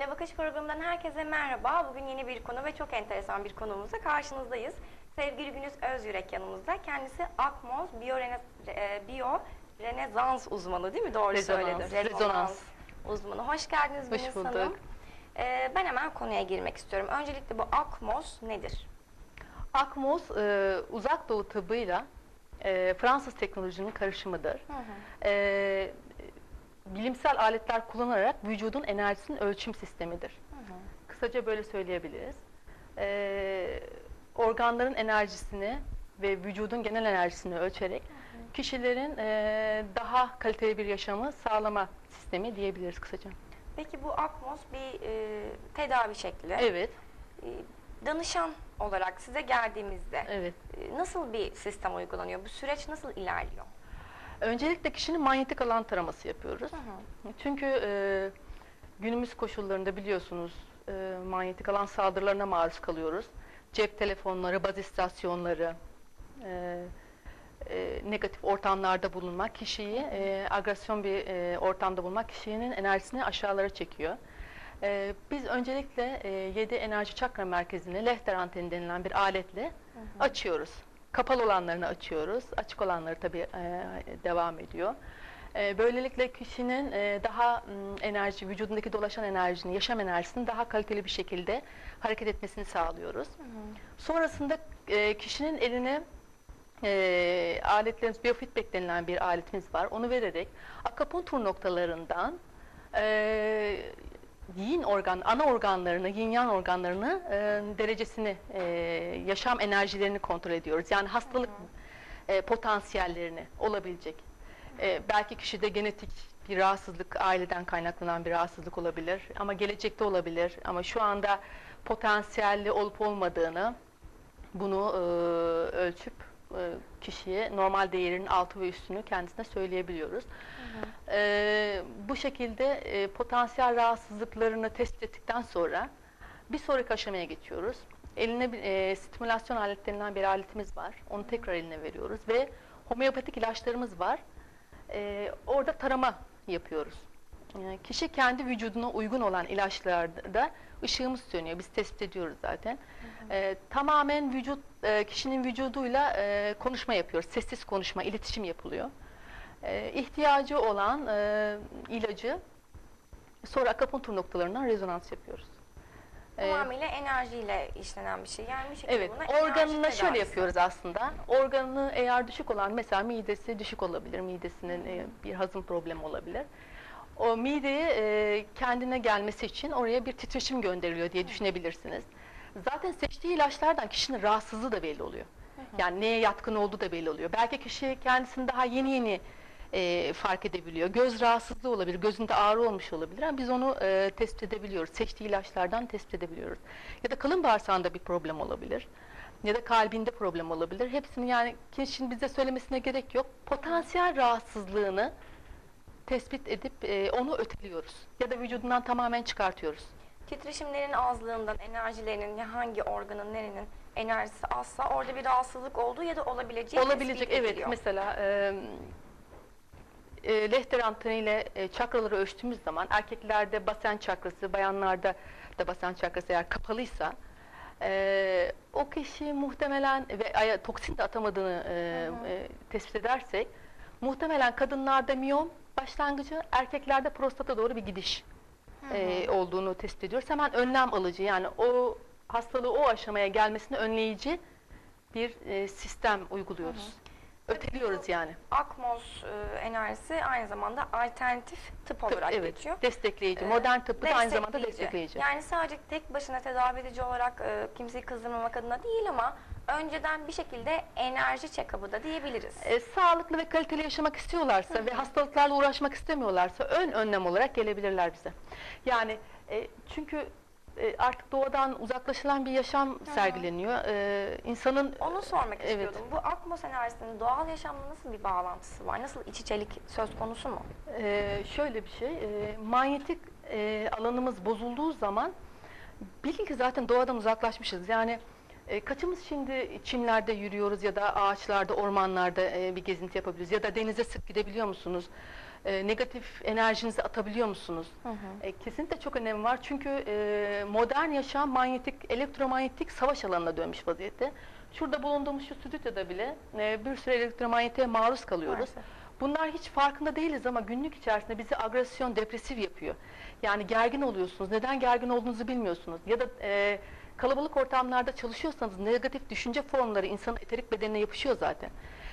Güne Bakış programından herkese merhaba. Bugün yeni bir konu ve çok enteresan bir konuğumuzla karşınızdayız. Sevgili Günüz Özyürek yanımızda. Kendisi Akmoz Biyorene, e, Biyo Renezans uzmanı değil mi? Doğru Rezonans, söyledim. rezonans. uzmanı. Hoş geldiniz Hoş Günüz bulduk. Hanım. E, ben hemen konuya girmek istiyorum. Öncelikle bu Akmoz nedir? Akmos e, uzak doğu tıbbıyla e, Fransız teknolojinin karışımıdır. E, bilimsel aletler kullanarak vücudun enerjisinin ölçüm sistemidir. Kısaca böyle söyleyebiliriz. E, organların enerjisini ve vücudun genel enerjisini ölçerek kişilerin e, daha kaliteli bir yaşamı sağlama sistemi diyebiliriz kısaca. Peki bu Akmoz bir e, tedavi şekli. Evet, E, danışan olarak size geldiğimizde evet. e, nasıl bir sistem uygulanıyor? Bu süreç nasıl ilerliyor? Öncelikle kişinin manyetik alan taraması yapıyoruz. Çünkü e, günümüz koşullarında biliyorsunuz e, manyetik alan saldırılarına maruz kalıyoruz. Cep telefonları, baz istasyonları, e, e, negatif ortamlarda bulunmak kişiyi, e, agresyon bir e, ortamda bulunmak kişinin enerjisini aşağılara çekiyor. E, biz öncelikle e, 7 enerji çakra merkezini lehter anteni denilen bir aletle açıyoruz. Kapalı olanlarını açıyoruz. Açık olanları tabii e, devam ediyor. E, böylelikle kişinin e, daha enerji, vücudundaki dolaşan enerjini, yaşam enerjisini daha kaliteli bir şekilde hareket etmesini sağlıyoruz. Sonrasında e, kişinin eline e, aletlerimiz, biofeedback denilen bir aletimiz var. Onu vererek akupunktur noktalarından e, yin organ, ana organlarını, yin yang organlarını e, derecesini, e, yaşam enerjilerini kontrol ediyoruz. Yani hastalık e, potansiyellerini olabilecek. E, belki kişide genetik bir rahatsızlık, aileden kaynaklanan bir rahatsızlık olabilir ama gelecekte olabilir. Ama şu anda potansiyelli olup olmadığını bunu e, ölçüp kişiye normal değerinin altı ve üstünü kendisine söyleyebiliyoruz. E, bu şekilde e, potansiyel rahatsızlıklarını tespit ettikten sonra bir sonraki aşamaya geçiyoruz. Eline e, stimülasyon aletlerinden bir aletimiz var. Onu tekrar eline veriyoruz ve homeopatik ilaçlarımız var. E, orada tarama yapıyoruz. E, kişi kendi vücuduna uygun olan ilaçlarda ışığımız sönüyor. Biz tespit ediyoruz zaten. E, tamamen vücut e, kişinin vücuduyla e, konuşma yapıyoruz. Sessiz konuşma, iletişim yapılıyor. E, ihtiyacı olan e, ilacı sonra akupunktur noktalarından rezonans yapıyoruz. Tamamıyla enerjiyle işlenen bir şey. Yani bir şekilde Evet, buna organına şöyle yapıyoruz aslında. Organı eğer düşük olan, mesela midesi düşük olabilir, midesinin e, bir hazım problemi olabilir. O mideye e, kendine gelmesi için oraya bir titreşim gönderiliyor diye düşünebilirsiniz. Zaten seçtiği ilaçlardan kişinin rahatsızlığı da belli oluyor. Yani neye yatkın olduğu da belli oluyor. Belki kişi kendisini daha yeni yeni e, fark edebiliyor. Göz rahatsızlığı olabilir, gözünde ağrı olmuş olabilir ama biz onu e, tespit edebiliyoruz. Seçtiği ilaçlardan tespit edebiliyoruz. Ya da kalın bağırsağında bir problem olabilir. Ya da kalbinde problem olabilir. Hepsini yani kişinin bize söylemesine gerek yok. Potansiyel rahatsızlığını tespit edip e, onu öteliyoruz. Ya da vücudundan tamamen çıkartıyoruz. Titreşimlerin azlığından, enerjilerinin ya hangi organın, nerenin enerjisi azsa orada bir rahatsızlık olduğu ya da olabileceği Olabilecek evet ediliyor. mesela e, e, lehter anteniyle e, çakraları ölçtüğümüz zaman erkeklerde basen çakrası, bayanlarda da basen çakrası eğer kapalıysa e, o kişi muhtemelen ve toksin de atamadığını e, e, tespit edersek muhtemelen kadınlarda miyom başlangıcı erkeklerde prostata doğru bir gidiş e, olduğunu tespit ediyoruz. Hemen önlem alıcı yani o hastalığı o aşamaya gelmesini önleyici bir e, sistem uyguluyoruz. Öteliyoruz yani. Akmoz e, enerjisi aynı zamanda alternatif tıp Tıp, olarak evet, geçiyor. destekleyici. Ee, Modern tıbbı da aynı zamanda destekleyici. Yani sadece tek başına tedavi edici olarak e, kimseyi kızdırmamak adına değil ama önceden bir şekilde enerji check-up'ı da diyebiliriz. E, sağlıklı ve kaliteli yaşamak istiyorlarsa ve hastalıklarla uğraşmak istemiyorlarsa ön önlem olarak gelebilirler bize. Yani e, çünkü e, artık doğadan uzaklaşılan bir yaşam sergileniyor. E, insanın Onu sormak Evet. istiyordum. Bu Akmos enerjisinin doğal yaşamla nasıl bir bağlantısı var? Nasıl iç içelik söz konusu mu? Ee, şöyle bir şey, e, manyetik e, alanımız bozulduğu zaman bilin ki zaten doğadan uzaklaşmışız. Yani e, kaçımız şimdi çimlerde yürüyoruz ya da ağaçlarda, ormanlarda e, bir gezinti yapabiliyoruz ya da denize sık gidebiliyor musunuz? e, negatif enerjinizi atabiliyor musunuz? E, kesinlikle çok önemi var çünkü e, modern yaşam manyetik, elektromanyetik savaş alanına dönmüş vaziyette. Şurada bulunduğumuz şu stüdyoda bile e, bir sürü elektromanyetiğe maruz kalıyoruz. Maalesef. Bunlar hiç farkında değiliz ama günlük içerisinde bizi agresyon, depresif yapıyor. Yani gergin oluyorsunuz. Neden gergin olduğunuzu bilmiyorsunuz. Ya da e, kalabalık ortamlarda çalışıyorsanız negatif düşünce formları insanın eterik bedenine yapışıyor zaten.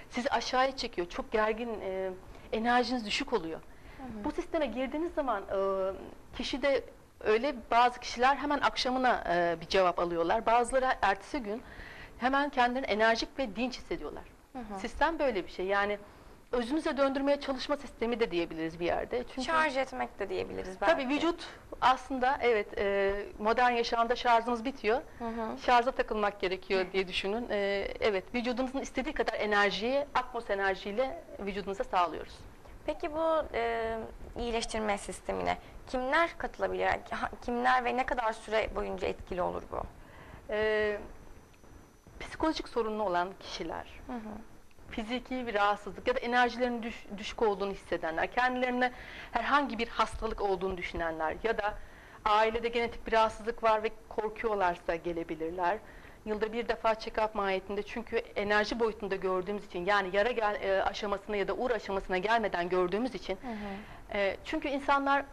Sizi aşağıya çekiyor. Çok gergin, e, enerjiniz düşük oluyor. Bu sisteme girdiğiniz zaman e, kişide öyle bazı kişiler hemen akşamına e, bir cevap alıyorlar. Bazıları ertesi gün hemen kendilerini enerjik ve dinç hissediyorlar. Sistem böyle bir şey. Yani özünüze döndürmeye çalışma sistemi de diyebiliriz bir yerde. Çünkü Şarj etmek de diyebiliriz belki. tabii vücut aslında evet e, modern yaşamda şarjımız bitiyor. Hı hı. Şarja takılmak gerekiyor diye düşünün. E, evet vücudunuzun istediği kadar enerjiyi Atmos enerjiyle vücudunuza sağlıyoruz. Peki bu e, iyileştirme sistemine kimler katılabilir? Kimler ve ne kadar süre boyunca etkili olur bu? E, psikolojik sorunlu olan kişiler, Hı hı. Fiziki bir rahatsızlık ya da enerjilerinin düş- düşük olduğunu hissedenler, kendilerine herhangi bir hastalık olduğunu düşünenler ya da ailede genetik bir rahatsızlık var ve korkuyorlarsa gelebilirler. Yılda bir defa check-up mahiyetinde çünkü enerji boyutunda gördüğümüz için yani yara gel, e, aşamasına ya da uğur aşamasına gelmeden gördüğümüz için e, çünkü insanlar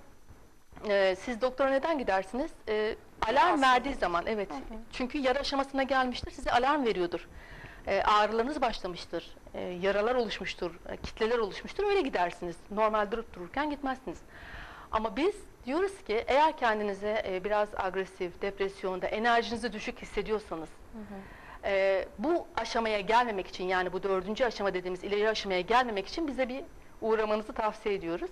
e, siz doktora neden gidersiniz? E, alarm Rahatsızlık. verdiği zaman evet. Çünkü yara aşamasına gelmiştir. Size alarm veriyordur. E, ağrılarınız başlamıştır. E, yaralar oluşmuştur. e, kitleler oluşmuştur. Öyle gidersiniz. Normal durup dururken gitmezsiniz. Ama biz diyoruz ki eğer kendinize e, biraz agresif, depresyonda, enerjinizi düşük hissediyorsanız e, bu aşamaya gelmemek için yani bu dördüncü aşama dediğimiz ileri aşamaya gelmemek için bize bir uğramanızı tavsiye ediyoruz.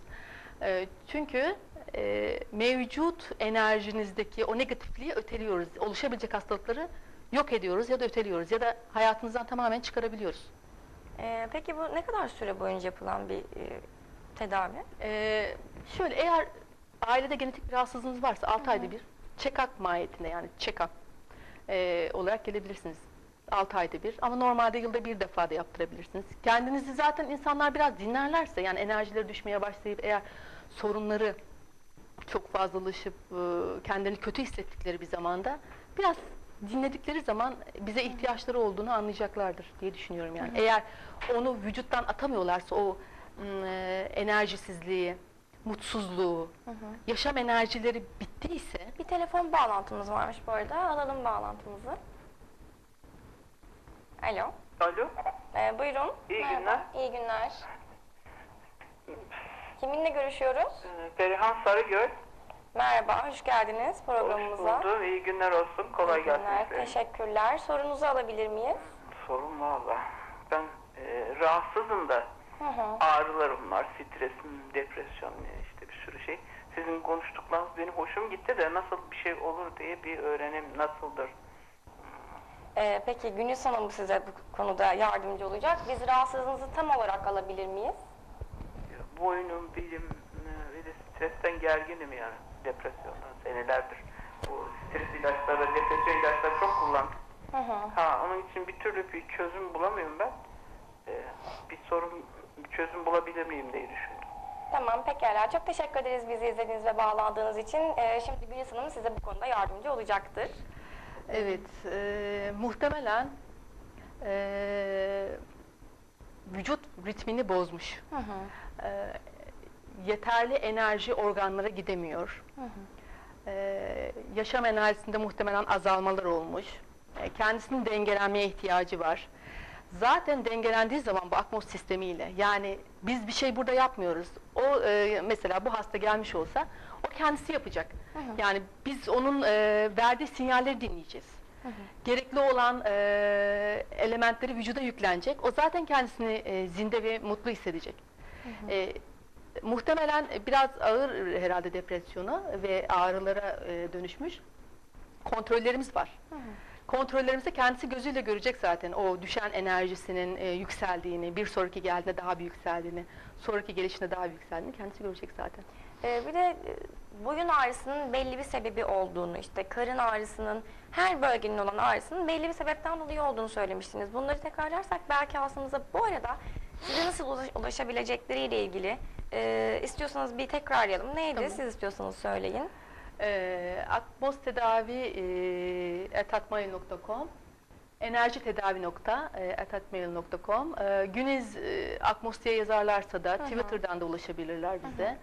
E, çünkü e, mevcut enerjinizdeki o negatifliği öteliyoruz. Oluşabilecek hastalıkları yok ediyoruz ya da öteliyoruz ya da hayatınızdan tamamen çıkarabiliyoruz. E, peki bu ne kadar süre boyunca yapılan bir e, tedavi? Ee, şöyle eğer ailede genetik bir rahatsızlığınız varsa 6 ayda bir check-up mahiyetinde yani check-up ee, olarak gelebilirsiniz. 6 ayda bir ama normalde yılda bir defa da yaptırabilirsiniz. Kendinizi zaten insanlar biraz dinlerlerse yani enerjileri düşmeye başlayıp eğer sorunları çok fazlalaşıp e, kendilerini kötü hissettikleri bir zamanda biraz dinledikleri zaman bize ihtiyaçları olduğunu anlayacaklardır diye düşünüyorum yani. Eğer onu vücuttan atamıyorlarsa o e, enerjisizliği, mutsuzluğu, yaşam enerjileri bittiyse Bir telefon bağlantımız varmış bu arada. Alalım bağlantımızı. Alo. Alo, E, buyurun. İyi Merhaba. günler. İyi günler. Kiminle görüşüyoruz? e, Perihan Sarıgöl. Merhaba, hoş geldiniz Hoş programımıza. buldum. İyi günler olsun. Kolay İyi gelsin. günler, size. Teşekkürler. Sorunuzu alabilir miyiz? Sorun valla. Ben e, rahatsızım da Hı hı. ağrılarım var, stresim, depresyon e, işte bir sürü şey. Sizin konuştuklarınız benim hoşum gitti de nasıl bir şey olur diye bir öğrenim nasıldır? Ee, peki Gülüş Hanım size bu konuda yardımcı olacak. Biz rahatsızlığınızı tam olarak alabilir miyiz? Boynum, belim e, ve de stresten gerginim yani. Depresyondan senelerdir. Bu stres ilaçları, depresyon ilaçları çok kullandım. Hı hı. Ha, onun için bir türlü bir çözüm bulamıyorum ben. Ee, bir sorun, bir çözüm bulabilir miyim diye düşündüm. Tamam, pekala. Çok teşekkür ederiz bizi izlediğiniz ve bağlandığınız için. Ee, şimdi Gülüş Hanım size bu konuda yardımcı olacaktır. evet e, muhtemelen e, vücut ritmini bozmuş. Hı hı. e, yeterli enerji organlara gidemiyor. Hı hı. E, yaşam enerjisinde muhtemelen azalmalar olmuş. E, kendisinin dengelenmeye ihtiyacı var. Zaten dengelendiği zaman bu akmos sistemiyle yani biz bir şey burada yapmıyoruz. O e, mesela bu hasta gelmiş olsa o kendisi yapacak. Hı hı. Yani biz onun e, verdiği sinyalleri dinleyeceğiz. Hı hı. Gerekli olan e, elementleri vücuda yüklenecek. O zaten kendisini e, zinde ve mutlu hissedecek. E, muhtemelen biraz ağır herhalde depresyona ve ağrılara e, dönüşmüş. Kontrollerimiz var. Hı. Kontrollerimizde kendisi gözüyle görecek zaten o düşen enerjisinin e, yükseldiğini, bir sonraki geldiğinde daha bir yükseldiğini, sonraki gelişinde daha bir yükseldiğini kendisi görecek zaten. Ee, bir de e, boyun ağrısının belli bir sebebi olduğunu, işte karın ağrısının, her bölgenin olan ağrısının belli bir sebepten dolayı olduğunu söylemiştiniz. Bunları tekrarlarsak belki hastamıza bu arada size nasıl ulaş- ulaşabilecekleriyle ilgili Ee, istiyorsanız bir tekrarlayalım. Neydi? Tamam. Siz istiyorsanız söyleyin. Ee, e, enerji tedavi nokta e, etatmail.com e, Güniz e, Akmos diye yazarlarsa da hı. Twitter'dan da ulaşabilirler bize.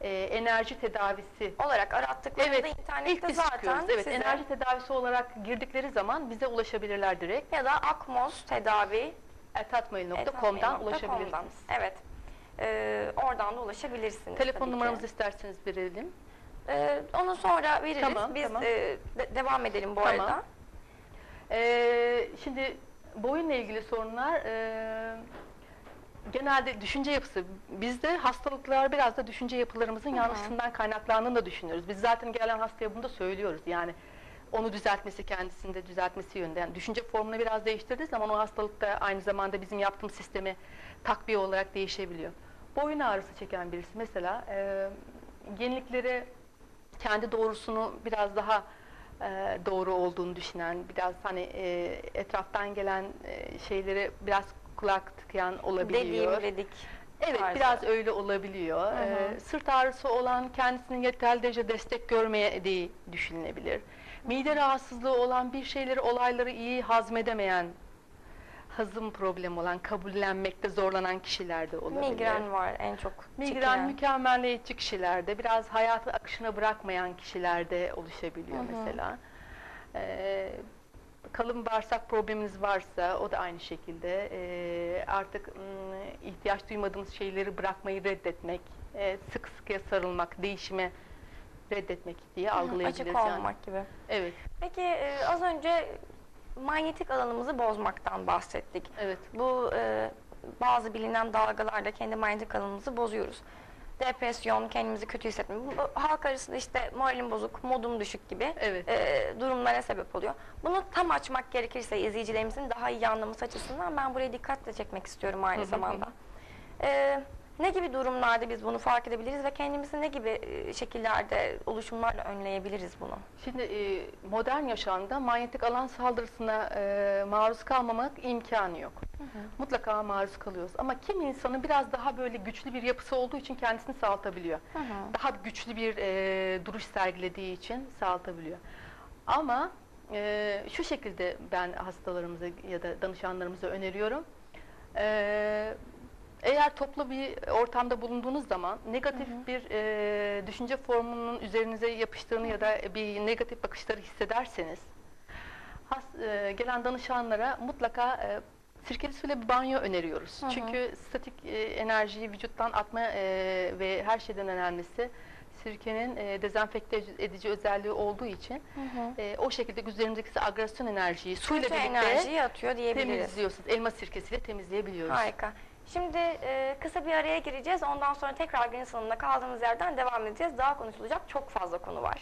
E, enerji tedavisi Olarak arattıklarında Evet, internette zaten çıkıyoruz. Evet, size enerji tedavisi olarak girdikleri zaman bize ulaşabilirler direkt. ya da Akmos tedavi etatmail.com'dan ulaşabilirsiniz. Evet. Ee, oradan da ulaşabilirsiniz. Telefon numaramızı isterseniz verelim. Ee, onu sonra veririz. Tamam, Biz tamam. e, de- devam edelim bu Tamam. arada. Ee, şimdi boyunla ilgili sorunlar e, genelde düşünce yapısı. Bizde hastalıklar biraz da düşünce yapılarımızın yanlışından kaynaklandığını da düşünüyoruz. Biz zaten gelen hastaya bunu da söylüyoruz. Yani onu düzeltmesi, kendisinde düzeltmesi yönünde. Yani düşünce formunu biraz değiştirdiği zaman o hastalık da aynı zamanda bizim yaptığımız sisteme takviye olarak değişebiliyor. Boyun ağrısı çeken birisi mesela e, yenilikleri kendi doğrusunu biraz daha e, doğru olduğunu düşünen, biraz hani e, etraftan gelen e, şeyleri biraz kulak tıkayan olabiliyor. Dediğim dedik. Evet tarzı. biraz öyle olabiliyor. Hı hı. Ee, sırt ağrısı olan kendisinin yeterli derece destek görmediği düşünülebilir. Mide rahatsızlığı olan bir şeyleri olayları iyi hazmedemeyen hazım problemi olan kabullenmekte zorlanan kişilerde olabilir. Migren var en çok Migren çekilen. mükemmelliyetçi kişilerde, biraz hayatı akışına bırakmayan kişilerde oluşabiliyor Hı hı. mesela. Ee, kalın bağırsak probleminiz varsa o da aynı şekilde Ee, artık ım, ihtiyaç duymadığınız şeyleri bırakmayı reddetmek, e, sık sıkıya sarılmak, değişime reddetmek diye algılayabiliriz Açık yani. olmak gibi. Evet, Peki e, az önce manyetik alanımızı bozmaktan bahsettik. evet. Bu e, bazı bilinen dalgalarla kendi manyetik alanımızı bozuyoruz. Depresyon, kendimizi kötü hissetme. Bu, halk arasında işte moralim bozuk, modum düşük gibi Evet. e, durumlara sebep oluyor. Bunu tam açmak gerekirse izleyicilerimizin daha iyi anlaması açısından ben buraya dikkatle çekmek istiyorum aynı Hı hı hı. zamanda. E, ne gibi durumlarda biz bunu fark edebiliriz ve kendimizi ne gibi e, şekillerde, oluşumlarla önleyebiliriz bunu? Şimdi e, modern yaşamda manyetik alan saldırısına e, maruz kalmamak imkanı yok. Mutlaka maruz kalıyoruz. Ama kim insanın biraz daha böyle güçlü bir yapısı olduğu için kendisini sağaltabiliyor. Hı hı. Daha güçlü bir e, duruş sergilediği için sağaltabiliyor. Ama e, şu şekilde ben hastalarımıza ya da danışanlarımıza öneriyorum. E, eğer toplu bir ortamda bulunduğunuz zaman negatif bir e, düşünce formunun üzerinize yapıştığını ya da bir negatif bakışları hissederseniz has- e, gelen danışanlara mutlaka e, sirkeli suyla bir banyo öneriyoruz. Hı hı. Çünkü statik e, enerjiyi vücuttan atma e, ve her şeyden önemlisi sirkenin e, dezenfekte edici özelliği olduğu için Hı hı. e, o şekilde üzerindeki agresyon enerjiyi suyla Kötü birlikte enerjiyi atıyor diyebiliriz. temizliyorsunuz. Elma sirkesiyle temizleyebiliyoruz. Harika. Şimdi e, kısa bir araya gireceğiz. Ondan sonra tekrar günün sonunda kaldığımız yerden devam edeceğiz. Daha konuşulacak çok fazla konu var.